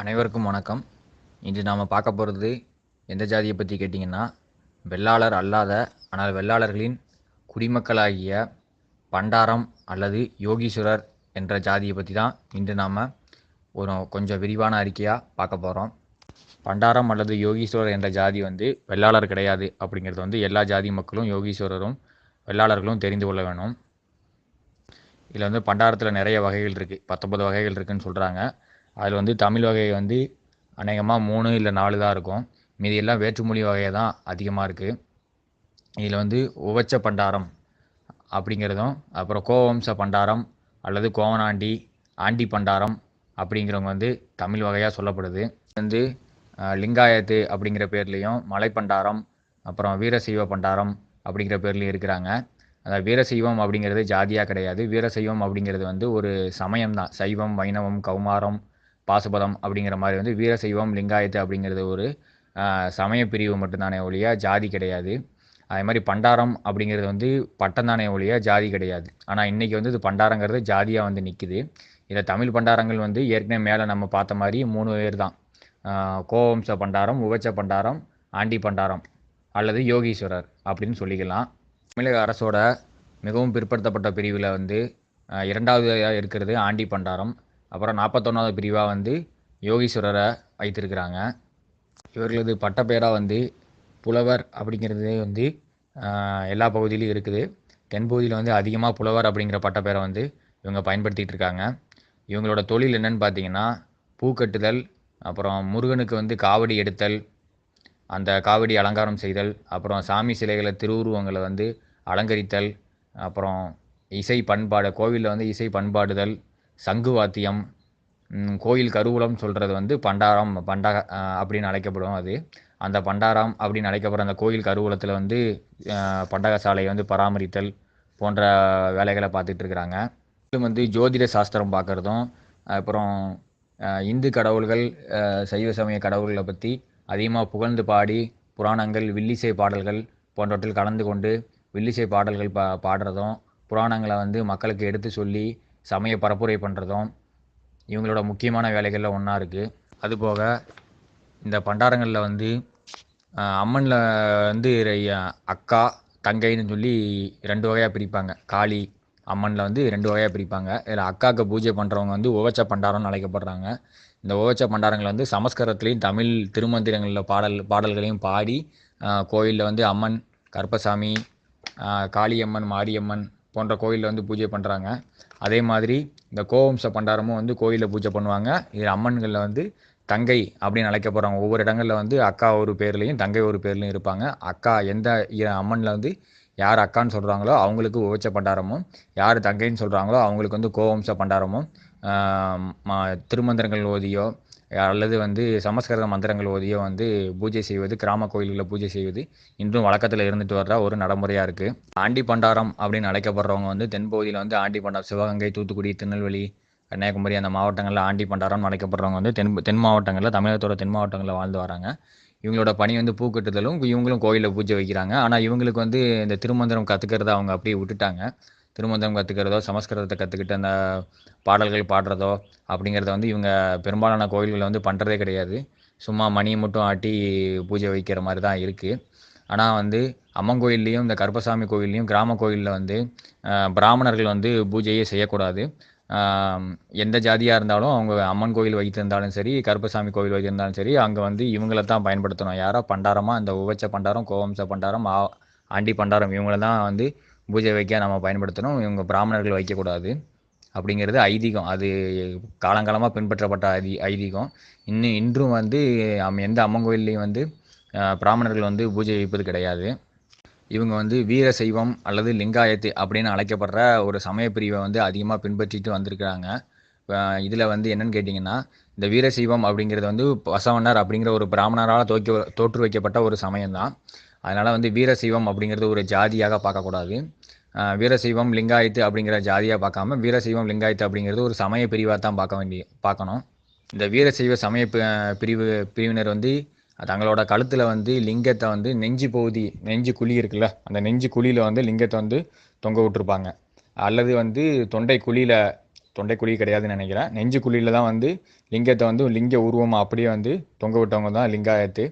அனைவருக்கும் வணக்கம். இன்று நாம் பார்க்க போகிறது எந்த ஜாதியை பற்றி கேட்டிங்கன்னா வெள்ளாளர் அல்லாத ஆனால் வெள்ளாளர்களின் குடிமக்களாகிய பண்டாரம் அல்லது யோகீஸ்வரர் என்ற ஜாதியை பற்றி தான் இன்று நாம் ஒரு கொஞ்சம் விரிவான அறிக்கையாக பார்க்க போகிறோம் பண்டாரம் அல்லது யோகீஸ்வரர் என்ற ஜாதி வந்து வெள்ளாளர் கிடையாது அப்படிங்கிறது வந்து எல்லா ஜாதி மக்களும் யோகீஸ்வரரும் வெள்ளாளர்களும் தெரிந்து கொள்ள வேணும். இதில் வந்து பண்டாரத்தில் நிறைய வகைகள் இருக்குது பத்தொன்பது வகைகள் இருக்குதுன்னு சொல்கிறாங்க அதில் வந்து தமிழ் வகை வந்து அநேகமாக மூணு இல்லை நாலு தான் இருக்கும். மீதி எல்லாம் வேற்றுமொழி வகை தான் அதிகமாக இருக்குது இதில் வந்து உவச்ச பண்டாரம் அப்படிங்கிறதும் அப்புறம் கோவம்ச பண்டாரம் அல்லது கோவனாண்டி ஆண்டி பண்டாரம் அப்படிங்கிறவங்க வந்து தமிழ் வகையாக சொல்லப்படுது. வந்து லிங்காயத்து அப்படிங்கிற பேர்லேயும் மலை பண்டாரம் அப்புறம் வீரசைவ பண்டாரம் அப்படிங்கிற பேர்லேயும் இருக்கிறாங்க. அந்த வீரசைவம் அப்படிங்கிறது ஜாதியாக கிடையாது. வீரசைவம் அப்படிங்கிறது வந்து ஒரு சமயம் தான் சைவம் வைணவம் கௌமாரம் பாசுபதம் அப்படிங்கிற மாதிரி வந்து வீரசைவம் லிங்காயத்து அப்படிங்கிறது ஒரு சமய பிரிவு மட்டும்தானே ஒழிய ஜாதி கிடையாது. அதே மாதிரி பண்டாரம் அப்படிங்கிறது வந்து பட்டம் தானே ஒழிய ஜாதி கிடையாது. ஆனால் இன்றைக்கி வந்து இது பண்டாரங்கிறது ஜாதியாக வந்து நிற்குது இதில் தமிழ் பண்டாரங்கள் வந்து ஏற்கனவே மேலே நம்ம பார்த்த மாதிரி மூணு பேர் தான். கோவம்ச பண்டாரம் உவச்ச பண்டாரம் ஆண்டி பண்டாரம் அல்லது யோகீஸ்வரர் அப்படின்னு சொல்லிக்கலாம். தமிழக அரசோட மிகவும் பிற்படுத்தப்பட்ட பிரிவில் வந்து இரண்டாவது இருக்கிறது ஆண்டி பண்டாரம். அப்புறம் நாற்பத்தொன்னாவது பிரிவாக வந்து யோகீஸ்வரரை வைத்திருக்கிறாங்க. இவர்களது பட்டப்பேராக வந்து புலவர் அப்படிங்கிறதே வந்து எல்லா பகுதியிலையும் இருக்குது. தென்பகுதியில் வந்து அதிகமாக புலவர் அப்படிங்கிற பட்டப்பேரை வந்து இவங்க பயன்படுத்திகிட்டு இருக்காங்க. இவங்களோட தொழில் என்னன்னு பார்த்தீங்கன்னா பூ கட்டுதல் அப்புறம் முருகனுக்கு வந்து காவடி எடுத்தல் அந்த காவடி அலங்காரம் செய்தல் அப்புறம் சாமி சிலைகளை திருவுருவங்களை வந்து அலங்கரித்தல் அப்புறம் இசை பண்பாடு கோவிலில் வந்து இசை பண்பாடுதல் சங்கு வாத்தியம் கோயில் கருவூலம் சொல்கிறது வந்து பண்டாரம் பண்டா அப்படின்னு அழைக்கப்படும் அது. அந்த பண்டாரம் அப்படின்னு அழைக்கப்படுற அந்த கோயில் கருவூலத்தில் வந்து பண்டகசாலையை வந்து பராமரித்தல் போன்ற வேலைகளை பார்த்துட்டு இருக்கிறாங்க. மேலும் வந்து ஜோதிட சாஸ்திரம் பார்க்குறதும் அப்புறம் இந்து கடவுள்கள் சைவ சமய கடவுள்களை பற்றி அதிகமாக புகழ்ந்து பாடி புராணங்கள் வில்லிசை பாடல்கள் போன்றவற்றில் கலந்து கொண்டு வில்லிசை பாடல்கள் பா பாடுறதும் புராணங்களை வந்து மக்களுக்கு எடுத்து சொல்லி சமய பரப்புரை பண்ணுறதும் இவங்களோட முக்கியமான வேலைகளில் ஒன்றா இருக்குது அதுபோக இந்த பண்டாரங்களில் வந்து அம்மனில் வந்து அக்கா தங்கைன்னு சொல்லி ரெண்டு வகையாக பிரிப்பாங்க. காளி அம்மனில் வந்து ரெண்டு வகையாக பிரிப்பாங்க. இதில் அக்காவுக்கு பூஜை பண்ணுறவங்க வந்து உவச்ச பண்டாரம்னு அழைக்கப்படுறாங்க. இந்த உவச்ச பண்டாரங்கள் வந்து சமஸ்கிருதத்துலேயும் தமிழ் திருமந்திரங்களில் பாடல் பாடல்களையும் பாடி கோயிலில் வந்து அம்மன் கருப்பசாமி காளியம்மன் மாரியம்மன் போன்ற கோயிலில் வந்து பூஜை பண்ணுறாங்க அதே மாதிரி இந்த கோவம்ச பண்டாரமும் வந்து கோயிலில் பூஜை பண்ணுவாங்க. இது அம்மன்களில் வந்து தங்கை அப்படின்னு அழைக்க போகிறாங்க ஒவ்வொரு இடங்களில் வந்து அக்கா ஒரு பேர்லேயும் தங்கை ஒரு பேர்லையும் இருப்பாங்க. அக்கா எந்த அம்மனில் வந்து யார் அக்கான்னு சொல்கிறாங்களோ அவங்களுக்கு உவச்ச பண்டாரமும் யார் தங்கைன்னு சொல்கிறாங்களோ அவங்களுக்கு வந்து கோவம்ச பண்டாரமும் திருமந்திரங்கள் ஓதியோ அல்லது வந்து சமஸ்கிருத மந்திரங்கள் ஓதியோ வந்து பூஜை செய்வது கிராம கோயில்களில் பூஜை செய்வது இன்றும் வழக்கத்தில் இருந்துட்டு வர்ற ஒரு நடைமுறையாக இருக்குது ஆண்டி பண்டாரம் அப்படின்னு அழைக்கப்படுறவங்க வந்து தென்பகுதியில் வந்து ஆண்டி பண்டாரம் சிவகங்கை தூத்துக்குடி திருநெல்வேலி கன்னியாகுமரி அந்த மாவட்டங்களில் ஆண்டி பண்டாரம்னு அழைக்கப்படுறவங்க வந்து தென் தென் மாவட்டங்களில் தமிழகத்தோட தென் மாவட்டங்களில் வாழ்ந்து வராங்க. இவங்களோட பணி வந்து பூ கட்டுதலும் இவங்களும் கோயிலில் பூஜை வைக்கிறாங்க. ஆனால் இவங்களுக்கு வந்து இந்த திருமந்திரம் கற்றுக்கிறத அவங்க அப்படியே விட்டுட்டாங்க. திருமந்திரம் கற்றுக்கிறதோ சமஸ்கிருதத்தை கற்றுக்கிட்டு அந்த பாடல்கள் பாடுறதோ அப்படிங்கிறத வந்து இவங்க பெரும்பாலான கோயில்களில் வந்து பண்ணுறதே கிடையாது. சும்மா மணியை மட்டும் ஆட்டி பூஜை வைக்கிற மாதிரி தான் இருக்குது ஆனால் வந்து அம்மன் கோயில்லையும் இந்த கருப்பசாமி கோயில்லையும் கிராம கோயிலில் வந்து பிராமணர்கள் வந்து பூஜையே செய்யக்கூடாது. எந்த ஜாதியாக இருந்தாலும் அவங்க அம்மன் கோயில் வைத்திருந்தாலும் சரி கருப்பசாமி கோயில் வைத்திருந்தாலும் சரி அங்கே வந்து இவங்கள தான் பயன்படுத்தணும். யாரோ பண்டாரமாக இந்த உவச்ச பண்டாரம் கோவம்ச பண்டாரம் ஆ ஆண்டி பண்டாரம் இவங்கள தான் வந்து பூஜை வைக்க நம்ம பயன்படுத்தணும். இவங்க பிராமணர்கள் வைக்கக்கூடாது. அப்படிங்கிறது ஐதீகம். அது காலங்காலமாக பின்பற்றப்பட்ட ஐதி ஐதீகம். இன்னும் இன்றும் வந்து அம் எந்த அம்மன் கோயில்லையும் வந்து பிராமணர்கள் வந்து பூஜை வைப்பது கிடையாது. இவங்க வந்து வீர சைவம் அல்லது லிங்காயத்து அப்படின்னு அழைக்கப்படுற ஒரு சமய பிரிவை வந்து அதிகமாக பின்பற்றிட்டு வந்திருக்கிறாங்க. இதில் வந்து என்னன்னு கேட்டிங்கன்னா இந்த வீரசைவம் அப்படிங்கிறது வந்து பசவனர் அப்படிங்கிற ஒரு பிராமணரால் தோக்கி தோற்று வைக்கப்பட்ட ஒரு சமயம் தான் அதனால் வந்து வீரசைவம் அப்படிங்கிறது ஒரு ஜாதியாக பார்க்கக்கூடாது. வீரசைவம் லிங்காயத்து அப்படிங்கிற ஜாதியாக பார்க்காம வீரசைவம் லிங்காயத்து அப்படிங்கிறது ஒரு சமய பிரிவாக தான் பார்க்க வேண்டிய பார்க்கணும். இந்த வீரசைவ சமய பிரிவு பிரிவினர் வந்து தங்களோட கழுத்தில் வந்து லிங்கத்தை வந்து நெஞ்சு பகுதி நெஞ்சு குழி இருக்குல்ல அந்த நெஞ்சு குழியில் வந்து லிங்கத்தை வந்து தொங்க விட்டுருப்பாங்க. அல்லது வந்து தொண்டை குழியில் தொண்டை குழி கிடையாதுன்னு நினைக்கிறேன். நெஞ்சு குழியில் தான் வந்து லிங்கத்தை வந்து லிங்க உருவமாக அப்படியே வந்து தொங்க விட்டவங்க தான் லிங்காயத்து.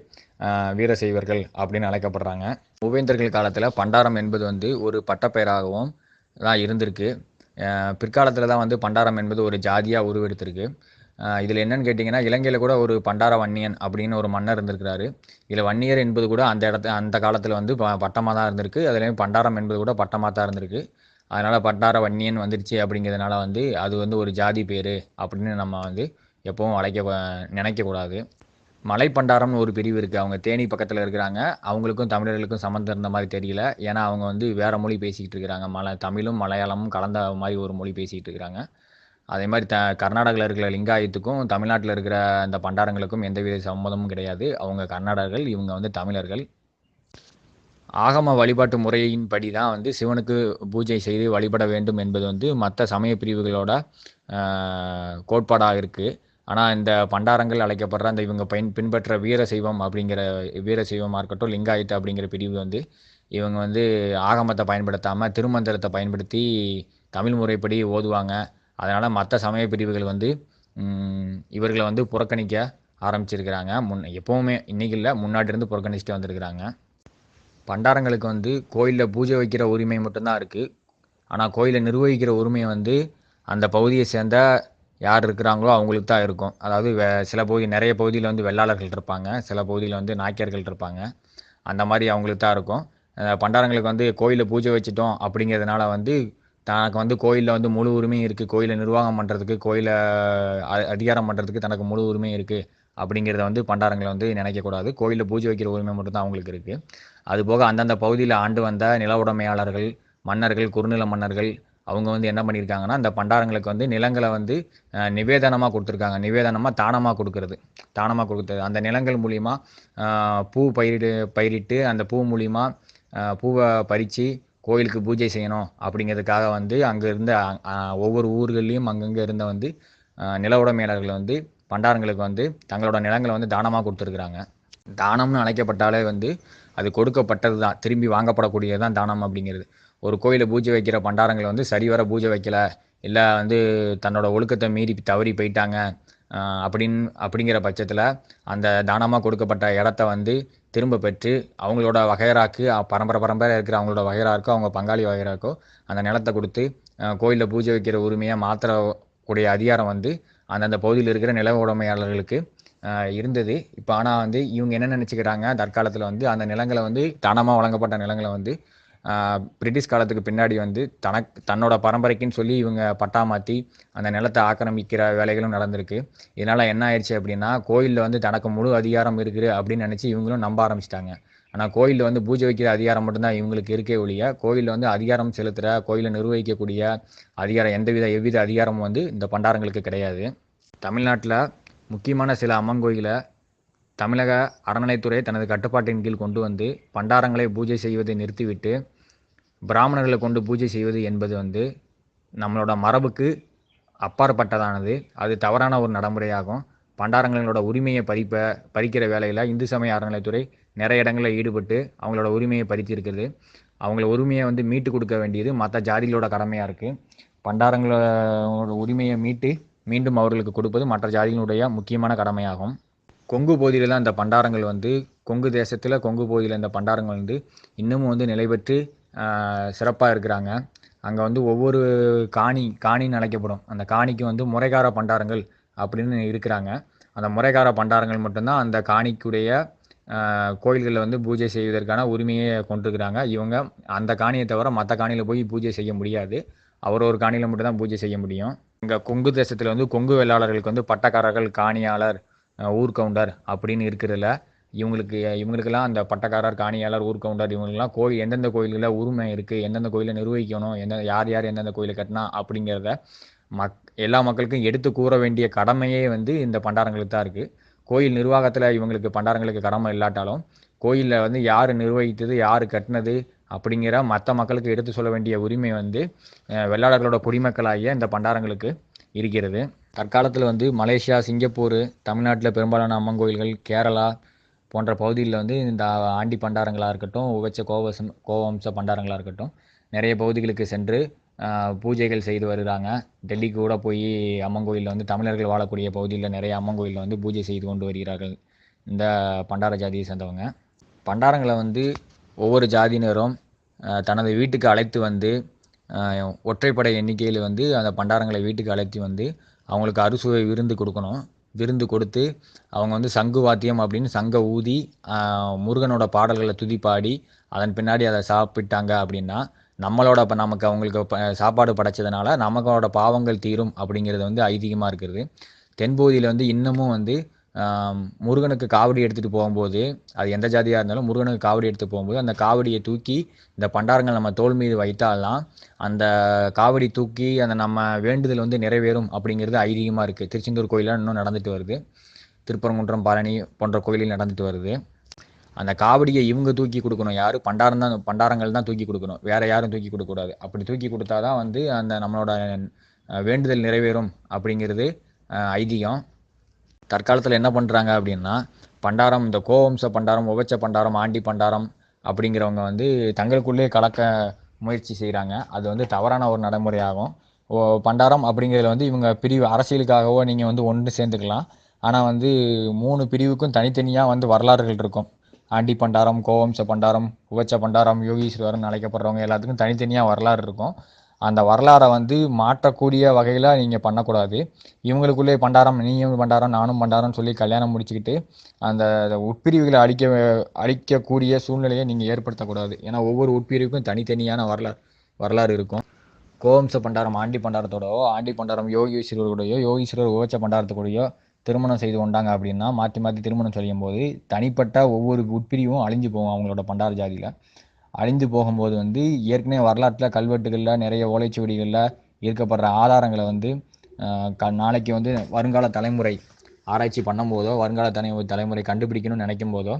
வீரசைவர்கள் அப்படின்னு அழைக்கப்படுறாங்க. உபேந்தர்கள் காலத்தில் பண்டாரம் என்பது வந்து ஒரு பட்டப்பெயராகவும் தான் இருந்திருக்கு. பிற்காலத்தில் தான் வந்து பண்டாரம் என்பது ஒரு ஜாதியாக உருவெடுத்திருக்கு. இதில் என்னன்னு கேட்டிங்கன்னா இலங்கையில் கூட ஒரு பண்டார வன்னியன் அப்படின்னு ஒரு மன்னர் இருந்திருக்கிறாரு. இதில் வன்னியர் என்பது கூட அந்த இடத்த அந்த காலத்தில் வந்து ப பட்டமாக தான் இருந்திருக்கு. அதுலேயும் பண்டாரம் என்பது கூட பட்டமாக தான் இருந்திருக்கு. அதனால் பண்டார வன்னியன் வந்துருச்சு அப்படிங்கிறதுனால வந்து அது வந்து ஒரு ஜாதி பேர் அப்படின்னு நம்ம வந்து எப்பவும் அழைக்க நினைக்கக்கூடாது மலை பண்டாரம்னு ஒரு பிரிவு இருக்குது அவங்க தேனி பக்கத்தில் இருக்கிறாங்க. அவங்களுக்கும் தமிழர்களுக்கும் சம்மந்தம் இருந்த மாதிரி தெரியல. ஏன்னா அவங்க வந்து வேறு மொழி பேசிக்கிட்டு இருக்கிறாங்க. மலை தமிழும் மலையாளமும் கலந்த மாதிரி ஒரு மொழி பேசிக்கிட்டு இருக்கிறாங்க. அதே மாதிரி த கர்நாடகாவில் இருக்கிற லிங்காயத்துக்கும் தமிழ்நாட்டில் இருக்கிற அந்த பண்டாரங்களுக்கும் எந்தவித சம்மதமும் கிடையாது. அவங்க கர்நாடகர்கள் இவங்க வந்து தமிழர்கள். ஆகம வழிபாட்டு முறையின்படி தான் வந்து சிவனுக்கு பூஜை செய்து வழிபட வேண்டும் என்பது வந்து மற்ற சமய பிரிவுகளோட கோட்பாடாக இருக்குது ஆனால் இந்த பண்டாரங்கள் அழைக்கப்படுற அந்த இவங்க பயன் பின்பற்ற வீர சைவம் அப்படிங்கிற வீர சைவமாக இருக்கட்டும் லிங்காயத்து அப்படிங்கிற பிரிவு வந்து இவங்க வந்து ஆகமத்தை பயன்படுத்தாமல் திருமந்திரத்தை பயன்படுத்தி தமிழ் முறைப்படி ஓதுவாங்க. அதனால் மற்ற சமய பிரிவுகள் வந்து இவர்களை வந்து புறக்கணிக்க ஆரம்பிச்சிருக்கிறாங்க. முன் எப்போவுமே இன்றைக்கி இல்லை முன்னாடி இருந்து புறக்கணிச்சுட்டு வந்திருக்கிறாங்க. பண்டாரங்களுக்கு வந்து கோயிலில் பூஜை வைக்கிற உரிமை மட்டும்தான் இருக்குது ஆனால் கோயிலை நிர்வகிக்கிற உரிமை வந்து அந்த பகுதியை சேர்ந்த யார் இருக்கிறாங்களோ அவங்களுக்கு தான் இருக்கும். அதாவது வே சில பகுதி நிறைய பகுதியில் வந்து வெள்ளாளர்கள் இருப்பாங்க. சில பகுதியில் வந்து நாய்க்கர்கள் இருப்பாங்க. அந்த மாதிரி அவங்களுக்கு தான் இருக்கும். பண்டாரங்களுக்கு வந்து கோயிலில் பூஜை வச்சுட்டோம் அப்படிங்கிறதுனால வந்து தனக்கு வந்து கோயிலில் வந்து முழு உரிமையும் இருக்குது கோயிலை நிர்வாகம் பண்ணுறதுக்கு கோயிலை அ- அதிகாரம் பண்ணுறதுக்கு தனக்கு முழு உரிமையும் இருக்குது அப்படிங்கிறத வந்து பண்டாரங்களை வந்து நினைக்கக்கூடாது கோயிலில் பூஜை வைக்கிற உரிமை மட்டும்தான் அவங்களுக்கு இருக்குது அதுபோக அந்தந்த பகுதியில் ஆண்டு வந்த நில உடைமையாளர்கள் மன்னர்கள் குறுநில மன்னர்கள் அவங்க வந்து என்ன பண்ணியிருக்காங்கன்னா அந்த பண்டாரங்களுக்கு வந்து நிலங்களை வந்து நிவேதனமாக கொடுத்துருக்காங்க. நிவேதனமாக தானமாக கொடுக்கறது. தானமாக கொடுக்குறது. அந்த நிலங்கள் மூலிமா பூ பயிரிடு பயிரிட்டு அந்த பூ மூலிமா பூவை பறித்து கோயிலுக்கு பூஜை செய்யணும் அப்படிங்கிறதுக்காக வந்து அங்கே இருந்த ஒவ்வொரு ஊர்கள்லேயும் அங்கங்கே இருந்த வந்து நில உடைமையாளர்கள் வந்து பண்டாரங்களுக்கு வந்து தங்களோட நிலங்களை வந்து தானமாக கொடுத்துருக்குறாங்க. தானம்னு அழைக்கப்பட்டாலே வந்து அது கொடுக்கப்பட்டது தான் திரும்பி வாங்கப்படக்கூடியது தான் தானம் அப்படிங்கிறது. ஒரு கோயிலை பூஜை வைக்கிற பண்டாரங்களை வந்து சரிவர பூஜை வைக்கல இல்லை வந்து தன்னோட ஒழுக்கத்தை மீறி தவறி போயிட்டாங்க. அப்படின்னு அப்படிங்கிற பட்சத்தில் அந்த தானமாக கொடுக்கப்பட்ட இடத்த வந்து திரும்ப பெற்று அவங்களோட வகையராக்கு பரம்பரை பரம்பரை இருக்கிற அவங்களோட வகையராக்கோ அவங்க பங்காளி வகையராக்கோ அந்த நிலத்தை கொடுத்து கோயிலில் பூஜை வைக்கிற உரிமையை மாற்றக்கூடிய அதிகாரம் வந்து அந்தந்த பகுதியில் இருக்கிற நில உடைமையாளர்களுக்கு இருந்தது. இப்போ ஆனால் வந்து இவங்க என்ன நினச்சிக்கிறாங்க? தற்காலத்தில் வந்து அந்த நிலங்களை வந்து தானமாக வழங்கப்பட்ட நிலங்களை வந்து பிரிட்டிஷ் காலத்துக்கு பின்னாடி வந்து தனக்கு தன்னோட பரம்பரைக்குன்னு சொல்லி இவங்க பட்டா மாற்றி அந்த நிலத்தை ஆக்கிரமிக்கிற வேலைகளும் நடந்திருக்கு. இதனால் என்ன ஆயிடுச்சு அப்படின்னா கோயிலில் வந்து தனக்கு முழு அதிகாரம் இருக்குது அப்படின்னு நினச்சி இவங்களும் நம்ப ஆரம்பிச்சிட்டாங்க. ஆனால் கோயிலில் வந்து பூஜை வைக்கிற அதிகாரம் மட்டும்தான் இவங்களுக்கு இருக்கே ஒழிய கோயிலில் வந்து அதிகாரம் செலுத்துகிற கோயிலை நிர்வகிக்கக்கூடிய அதிகாரம் எந்தவித எவ்வித அதிகாரமும் வந்து இந்த பண்டாரங்களுக்கு கிடையாது. தமிழ்நாட்டில் முக்கியமான சில அம்மன் கோயிலை தமிழக அறநிலைத்துறை தனது கட்டுப்பாட்டின் கீழ் கொண்டு வந்து பண்டாரங்களை பூஜை செய்வதை நிறுத்திவிட்டு பிராமணர்களை கொண்டு பூஜை செய்வது என்பது வந்து நம்மளோட மரபுக்கு அப்பாற்பட்டதானது. அது தவறான ஒரு நடைமுறையாகும். பண்டாரங்களோட உரிமையை பறிப்ப பறிக்கிற வேலையில் இந்து சமய அறநிலைத்துறை நிறைய இடங்களில் ஈடுபட்டு அவங்களோட உரிமையை பறித்திருக்கிறது. அவங்கள உரிமையை வந்து மீட்டு கொடுக்க வேண்டியது மற்ற ஜாதிகளோட கடமையாக இருக்குது பண்டாரங்களோட உரிமையை மீட்டு மீண்டும் அவர்களுக்கு கொடுப்பது மற்ற ஜாதிகளுடைய முக்கியமான கடமையாகும். கொங்கு பகுதியில் தான் இந்த பண்டாரங்கள் வந்து கொங்கு தேசத்தில் கொங்கு பகுதியில் இந்த பண்டாரங்கள் வந்து இன்னமும் வந்து நிலை பெற்று சிறப்பாக இருக்கிறாங்க. அங்கே வந்து ஒவ்வொரு காணி காணின்னு அழைக்கப்படும். அந்த காணிக்கு வந்து முறைகார பண்டாரங்கள் அப்படின்னு இருக்கிறாங்க. அந்த முறைகார பண்டாரங்கள் மட்டும்தான் அந்த காணிக்குடைய கோயில்களில் வந்து பூஜை செய்வதற்கான உரிமையை கொண்டிருக்கிறாங்க. இவங்க அந்த காணியை தவிர மற்ற காணியில் போய் பூஜை செய்ய முடியாது. அவர் ஒரு காணியில் மட்டும்தான் பூஜை செய்ய முடியும். இங்கே கொங்கு தேசத்தில் வந்து கொங்கு வேளாளர்களுக்கு வந்து பட்டக்காரர்கள் காணியாளர் ஊர்கவுண்டர் ஊர் கவுண்டர் அப்படின்னு இருக்கிறதுல இவங்களுக்கு இவங்களுக்கெல்லாம் அந்த பட்டக்காரர் காணியாளர் ஊர் கவுண்டர் இவங்களுக்குலாம் கோயில் எந்தெந்த கோயில்களில் உரிமை இருக்குது எந்தெந்த கோயிலை நிர்வகிக்கணும் எந்த யார் யார் எந்தெந்த கோயிலை கட்டினா அப்படிங்கிறத மக் எல்லா மக்களுக்கும் எடுத்து கூற வேண்டிய கடமையே வந்து இந்த பண்டாரங்களுக்கு தான் இருக்குது கோயில் நிர்வாகத்தில் இவங்களுக்கு பண்டாரங்களுக்கு கடமை இல்லாட்டாலும் கோயிலில் வந்து யார் நிர்வகித்தது யார் கட்டினது அப்படிங்கிற மற்ற மக்களுக்கு எடுத்து சொல்ல வேண்டிய உரிமை வந்து வெள்ளாளர்களோட குடிமக்களாகிய இந்த பண்டாரங்களுக்கு இருக்கிறது. தற்காலத்தில் வந்து மலேசியா சிங்கப்பூர் தமிழ்நாட்டில் பெரும்பாலான அம்மன் கோயில்கள் கேரளா போன்ற பகுதிகளில் வந்து இந்த ஆண்டி பண்டாரங்களாக இருக்கட்டும் உவச்ச கோவசம் கோவம்ச பண்டாரங்களாக இருக்கட்டும் நிறைய பகுதிகளுக்கு சென்று பூஜைகள் செய்து வருகிறாங்க. டெல்லிக்கு கூட போய் அம்மன் கோயிலில் வந்து தமிழர்கள் வாழக்கூடிய பகுதியில் நிறைய அம்மன் கோயிலில் வந்து பூஜை செய்து கொண்டு வருகிறார்கள் இந்த பண்டார ஜாதியை சேர்ந்தவங்க. பண்டாரங்களை வந்து ஒவ்வொரு ஜாதியினரும் தனது வீட்டுக்கு அழைத்து வந்து ஒற்றைப்படை எண்ணிக்கையில் வந்து அந்த பண்டாரங்களை வீட்டுக்கு அழைத்து வந்து அவங்களுக்கு அறுசுவை விருந்து கொடுக்கணும். விருந்து கொடுத்து அவங்க வந்து சங்கு வாத்தியம் அப்படின்னு சங்க ஊதி முருகனோட பாடல்களை துதிப்பாடி அதன் பின்னாடி அதை சாப்பிட்டாங்க அப்படின்னா நம்மளோட இப்போ நமக்கு அவங்களுக்கு ப- சாப்பாடு படைச்சதுனால நமக்கோட பாவங்கள் தீரும் அப்படிங்கிறது வந்து ஐதீகமாக இருக்கிறது. தென்பகுதியில் வந்து இன்னமும் வந்து முருகனுக்கு காவடி எடுத்துகிட்டு போகும்போது அது எந்த ஜாதியாக இருந்தாலும் முருகனுக்கு காவடி எடுத்து போகும்போது அந்த காவடியை தூக்கி இந்த பண்டாரங்கள் நம்ம தோல் மீது வைத்தாலாம் அந்த காவடி தூக்கி அந்த நம்ம வேண்டுதல் வந்து நிறைவேறும் அப்படிங்கிறது ஐதீகமாக இருக்குது திருச்செந்தூர் கோயிலில் இன்னும் நடந்துட்டு வருது. திருப்பரங்குன்றம் பழனி போன்ற கோயிலில் நடந்துட்டு வருது. அந்த காவடியை இவங்க தூக்கி கொடுக்கணும். யார்? பண்டாரம் தான் பண்டாரங்கள் தான் தூக்கி கொடுக்கணும். வேற யாரும் தூக்கி கொடுக்கக்கூடாது அப்படி தூக்கி கொடுத்தா தான் வந்து அந்த நம்மளோட வேண்டுதல் நிறைவேறும் அப்படிங்கிறது ஐதீகம். தற்காலத்தில் என்ன பண்ணுறாங்க அப்படின்னா பண்டாரம் இந்த கோவம்ச பண்டாரம் உபச்ச பண்டாரம் ஆண்டி பண்டாரம் அப்படிங்கிறவங்க வந்து தங்களுக்குள்ளே கலக்க முயற்சி செய்கிறாங்க அது வந்து தவறான ஒரு நடைமுறையாகும். ஓ பண்டாரம் அப்படிங்கிறதுல வந்து இவங்க பிரிவு அரசியலுக்காகவோ நீங்கள் வந்து ஒன்று சேர்ந்துக்கலாம். ஆனால் வந்து மூணு பிரிவுக்கும் தனித்தனியாக வந்து வரலாறுகள் இருக்கும். ஆண்டி பண்டாரம் கோவம்ச பண்டாரம் உவச்ச பண்டாரம் யோகீஸ்வரன் அழைக்கப்படுறவங்க எல்லாத்துக்கும் தனித்தனியாக வரலாறு இருக்கும். அந்த வரலாறை வந்து மாற்றக்கூடிய வகையில் நீங்கள் பண்ணக்கூடாது. இவங்களுக்குள்ளே பண்டாரம் நீயும் பண்டாரம் நானும் பண்டாரம் சொல்லி கல்யாணம் முடிச்சுக்கிட்டு அந்த உட்பிரிவுகளை அழிக்க அழிக்கக்கூடிய சூழ்நிலையை நீங்கள் ஏற்படுத்தக்கூடாது. ஏன்னா ஒவ்வொரு உட்பிரிவுக்கும் தனித்தனியான வரலாறு வரலாறு இருக்கும். கோவம்ச பண்டாரம் ஆண்டி பண்டாரத்தோடவோ ஆண்டி பண்டாரம் யோகீஸ்வரரோடையோ யோகீஸ்வரர் உவச்ச பண்டாரத்துக்கூடயோ திருமணம் செய்து கொண்டாங்க அப்படின்னா மாற்றி மாற்றி திருமணம் செய்யும் போது தனிப்பட்ட ஒவ்வொரு உட்பிரிவும் அழிஞ்சு போகும் அவங்களோட பண்டார ஜாதியில். அழிந்து போகும்போது வந்து ஏற்கனவே வரலாற்றில் கல்வெட்டுகளில் நிறைய ஓலைச்சுவடிகளில் இருக்கப்படுற ஆதாரங்களை வந்து க நாளைக்கு வந்து வருங்கால தலைமுறை ஆராய்ச்சி பண்ணும்போதோ வருங்கால தலை தலைமுறை கண்டுபிடிக்கணும்னு நினைக்கும் போதோ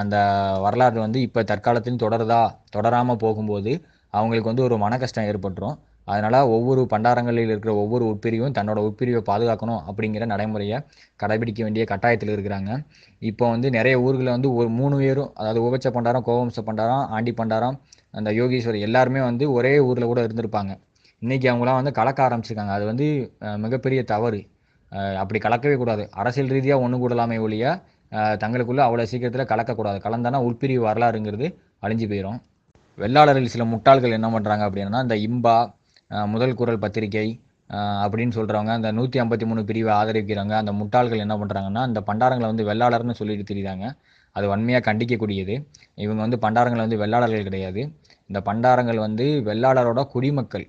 அந்த வரலாறு வந்து இப்போ தற்காலத்திலும் தொடருதா தொடராமல் போகும்போது அவங்களுக்கு வந்து ஒரு மன கஷ்டம் ஏற்பட்டுரும். அதனால் ஒவ்வொரு பண்டாரங்களில் இருக்கிற ஒவ்வொரு உட்பிரிவும் தன்னோட உட்பிரிவை பாதுகாக்கணும் அப்படிங்கிற நடைமுறையை கடைபிடிக்க வேண்டிய கட்டாயத்தில் இருக்கிறாங்க. இப்போ வந்து நிறைய ஊர்களில் வந்து ஒரு மூணு பேரும் அதாவது உபச்ச பண்டாரம் கோவம்ச பண்டாரம் ஆண்டி பண்டாரம் அந்த யோகீஸ்வரர் எல்லாருமே வந்து ஒரே ஊரில் கூட இருந்திருப்பாங்க. இன்றைக்கி அவங்களாம் வந்து கலக்க ஆரம்பிச்சிருக்காங்க. அது வந்து மிகப்பெரிய தவறு. அப்படி கலக்கவே கூடாது. அரசியல் ரீதியாக ஒன்று கூடலாமே ஒழிய தங்களுக்குள்ளே தங்களுக்குள்ள அவ்வளோ சீக்கிரத்தில் கலக்கக்கூடாது. கலந்தானா உட்பிரிவு வரலாறுங்கிறது அழிஞ்சு போயிடும் வெள்ளாளர்கள் சில முட்டாள்கள் என்ன பண்ணுறாங்க அப்படின்னா இந்த இம்பா முதல் குரல் பத்திரிகை அப்படின்னு சொல்கிறவங்க அந்த நூற்றி ஐம்பத்தி மூணு பிரிவை ஆதரிக்கிறாங்க அந்த முட்டாள்கள் என்ன பண்ணுறாங்கன்னா அந்த பண்டாரங்களை வந்து வெள்ளாளர்னு சொல்லிட்டு தெரியுறாங்க. அது வன்மையாக கண்டிக்கக்கூடியது. இவங்க வந்து பண்டாரங்கள் வந்து வெள்ளாளர்கள் கிடையாது. இந்த பண்டாரங்கள் வந்து வெள்ளாளரோட குடிமக்கள்.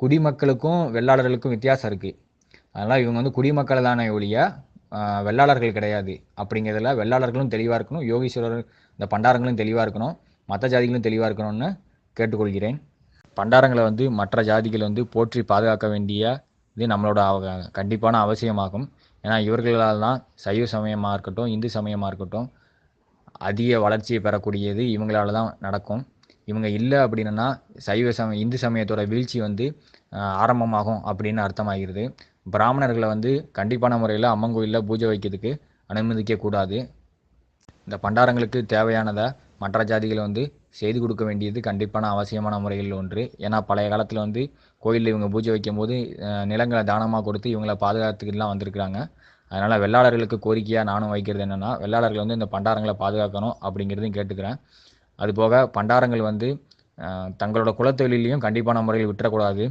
குடிமக்களுக்கும் வெள்ளாளர்களுக்கும் வித்தியாசம் இருக்குது அதனால் இவங்க வந்து குடிமக்கள் தானே ஒழிய வெள்ளாளர்கள் கிடையாது. அப்படிங்கிறதுல வெள்ளாளர்களும் தெளிவாக இருக்கணும் யோகீஸ்வரர் இந்த பண்டாரங்களும் தெளிவாக இருக்கணும் மற்ற ஜாதிகளும் தெளிவாக இருக்கணும்னு கேட்டுக்கொள்கிறேன். பண்டாரங்களை வந்து மற்ற ஜாதிகள் வந்து போற்றி பாதுகாக்க வேண்டிய இது நம்மளோட அவ- கண்டிப்பான அவசியமாகும். ஏன்னா இவர்களால் தான் சைவ சமயமாக இருக்கட்டும் இந்து சமயமாக இருக்கட்டும் அதிக வளர்ச்சியை பெறக்கூடியது இவங்களால தான் நடக்கும். இவங்க இல்லை அப்படின்னா சைவ சம இந்து சமயத்தோட வீழ்ச்சி வந்து ஆரம்பமாகும் அப்படின்னு அர்த்தமாகிறது. பிராமணர்களை வந்து கண்டிப்பான முறையில் அம்மன் கோயிலில் பூஜை வைக்கிறதுக்கு அனுமதிக்க கூடாது இந்த பண்டாரங்களுக்கு தேவையானதை மற்ற ஜாதிகளை வந்து செய்து கொடுக்க வேண்டியது கண்டிப்பான அவசியமான முறைகளில் ஒன்று. ஏன்னா பழைய காலத்தில் வந்து கோயிலில் இவங்க பூஜை வைக்கும்போது நிலங்களை தானமாக கொடுத்து இவங்களை பாதுகாத்துக்கிட்டுலாம் வந்திருக்கிறாங்க. அதனால் வெள்ளாளர்களுக்கு கோரிக்கையாக நானும் வைக்கிறது என்னென்னா வெள்ளாளர்கள் வந்து இந்த பண்டாரங்களை பாதுகாக்கணும் அப்படிங்கிறதையும் கேட்டுக்கிறேன். அதுபோக பண்டாரங்கள் வந்து தங்களோட குலத்தொழிலையும் கண்டிப்பான முறையில் விட்டுறக்கூடாது.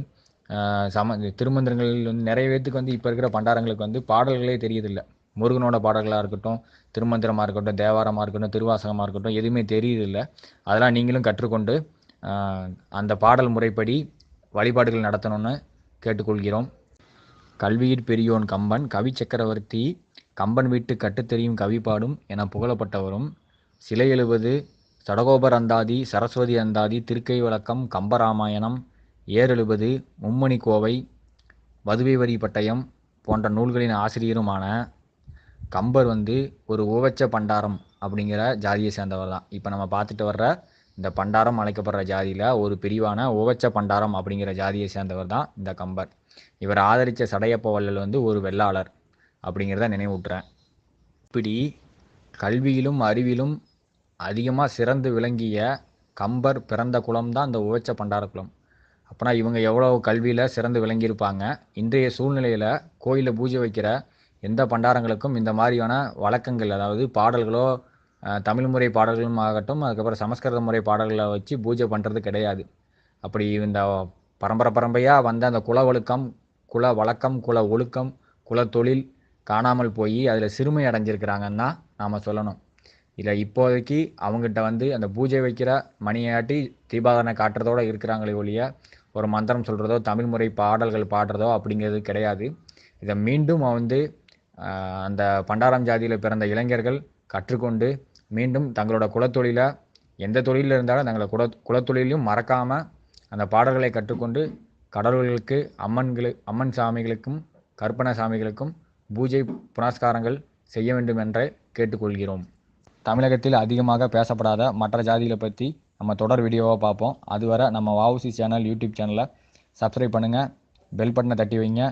சம திருமந்திரங்கள் வந்து நிறைய பேத்துக்கு வந்து இப்போ இருக்கிற பண்டாரங்களுக்கு வந்து பாடல்களே தெரியதில்லை முருகனோட பாடல்களாக இருக்கட்டும் திருமந்திரமாக இருக்கட்டும் தேவாரமாக இருக்கட்டும் திருவாசகமாக இருக்கட்டும் எதுவுமே தெரியுதில்ல அதெல்லாம் நீங்களும் கற்றுக்கொண்டு அந்த பாடல் முறைப்படி வழிபாடுகள் நடத்தணும்னு கேட்டுக்கொள்கிறோம். கல்வியிற் பெரியோன் கம்பன் கவி சக்கரவர்த்தி கம்பன் வீட்டு கட்டுத்தெரியும் கவி பாடும் என புகழப்பட்டவரும் சிலை எழுவது சடகோபர் அந்தாதி சரஸ்வதி அந்தாதி திருக்கை விளக்கம் கம்பராமாயணம் ஏர் மும்மணி கோவை வதுவைவரி பட்டயம் போன்ற நூல்களின் ஆசிரியருமான கம்பர் வந்து ஒரு உவச்ச பண்டாரம் அப்படிங்கிற ஜாதியை சேர்ந்தவர் தான். இப்போ நம்ம பார்த்துட்டு வர்ற இந்த பண்டாரம் அழைக்கப்படுற ஜாதியில் ஒரு பிரிவான உவச்ச பண்டாரம் அப்படிங்கிற ஜாதியை சேர்ந்தவர் தான் இந்த கம்பர். இவர் ஆதரித்த சடையப்ப வள்ளல் வந்து ஒரு வெள்ளாளர் அப்படிங்கிறத நினைவூட்டுறேன். இப்படி கல்வியிலும் அறிவிலும் அதிகமாக சிறந்து விளங்கிய கம்பர் பிறந்த குலம் தான் இந்த உவச்ச பண்டார குலம். அப்போனா இவங்க எவ்வளோ கல்வியில் சிறந்து விளங்கியிருப்பாங்க? இன்றைய சூழ்நிலையில் கோயிலில் பூஜை வைக்கிற எந்த பண்டாரங்களுக்கும் இந்த மாதிரியான வழக்கங்கள் அதாவது பாடல்களோ தமிழ் முறை பாடல்களும் ஆகட்டும் அதுக்கப்புறம் சமஸ்கிருத முறை பாடல்களை வச்சு பூஜை பண்ணுறது கிடையாது. அப்படி இந்த பரம்பரை பரம்பரையாக வந்த அந்த குல ஒழுக்கம் குல வழக்கம் குல ஒழுக்கம் குல தொழில் காணாமல் போய் அதில் சிறுமை அடைஞ்சிருக்கிறாங்கன்னு தான் நாம் சொல்லணும். இதில் இப்போதைக்கு அவங்ககிட்ட வந்து அந்த பூஜை வைக்கிற மணியாட்டி தீபாவளனை காட்டுறதோட இருக்கிறாங்களே ஒழிய ஒரு மந்திரம் சொல்கிறதோ தமிழ் முறை பாடல்கள் பாடுறதோ அப்படிங்கிறது கிடையாது. இதை மீண்டும் வந்து அந்த பண்டாரம் ஜாதியில் பிறந்த இளைஞர்கள் கற்றுக்கொண்டு மீண்டும் தங்களோட குலத்தொழிலை எந்த தொழிலில் இருந்தாலும் தங்களை குல குலத்தொழிலையும் மறக்காமல் அந்த பாடல்களை கற்றுக்கொண்டு கடவுள்களுக்கு அம்மன்களு அம்மன் சாமிகளுக்கும் கற்பனை சாமிகளுக்கும் பூஜை புனஸ்காரங்கள் செய்ய வேண்டும் என்றே கேட்டுக்கொள்கிறோம். தமிழகத்தில் அதிகமாக பேசப்படாத மற்ற ஜாதிகளை பற்றி நம்ம தொடர் வீடியோவாக பார்ப்போம். அதுவரை நம்ம வாவுசி சேனல் யூடியூப் சேனலை சப்ஸ்கிரைப் பண்ணுங்கள் பெல் பட்டனை தட்டி வைங்க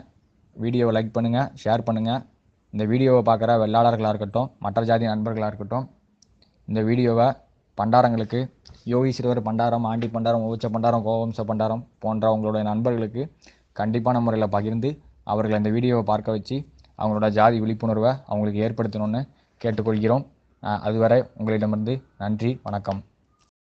வீடியோவை லைக் பண்ணுங்கள் ஷேர் பண்ணுங்கள் இந்த வீடியோவை பார்க்குற வெள்ளாளர்களாக இருக்கட்டும் மற்ற ஜாதி நண்பர்களாக இருக்கட்டும் இந்த வீடியோவை பண்டாரங்களுக்கு யோகி சிறுவர் பண்டாரம் ஆண்டி பண்டாரம் ஓச்ச பண்டாரம் கோவம்ச பண்டாரம் போன்ற உங்களுடைய நண்பர்களுக்கு கண்டிப்பான முறையில் பகிர்ந்து அவர்களை இந்த வீடியோவை பார்க்க வச்சு அவங்களோட ஜாதி விழிப்புணர்வை அவங்களுக்கு ஏற்படுத்தணும்னு கேட்டுக்கொள்கிறோம். அதுவரை உங்களிடமிருந்து நன்றி வணக்கம்.